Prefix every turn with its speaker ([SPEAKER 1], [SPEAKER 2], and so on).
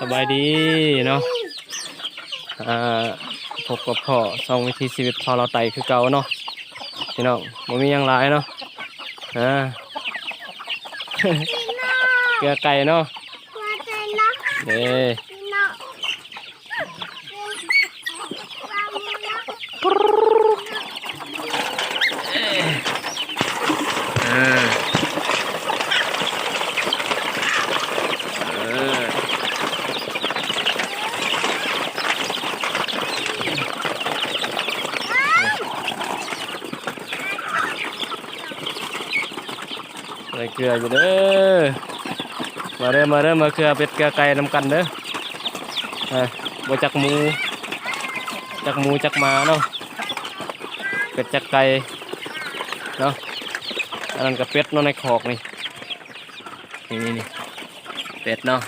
[SPEAKER 1] สบายดีเนาะอ่าพบกับพ่อสองวิธีชีวิตพอเราไต่คือเก่าเนาะพี่น้องบ่มีหยังหลายเนาะอ่าเกลือไก่เนาะเด้อ่า ใส่เกลืออยู่เด้อมาเด้อมาเด้อมาเกลือเป็ดเกลือไก่นำกันเด้ออะบ่จักหมู จักหมูจักหมาเนาะเป็ดจักไก่เนาะอันนั้นก็เป็ดเนาะในคอกนี่นี่นี่เป็ดเนาะ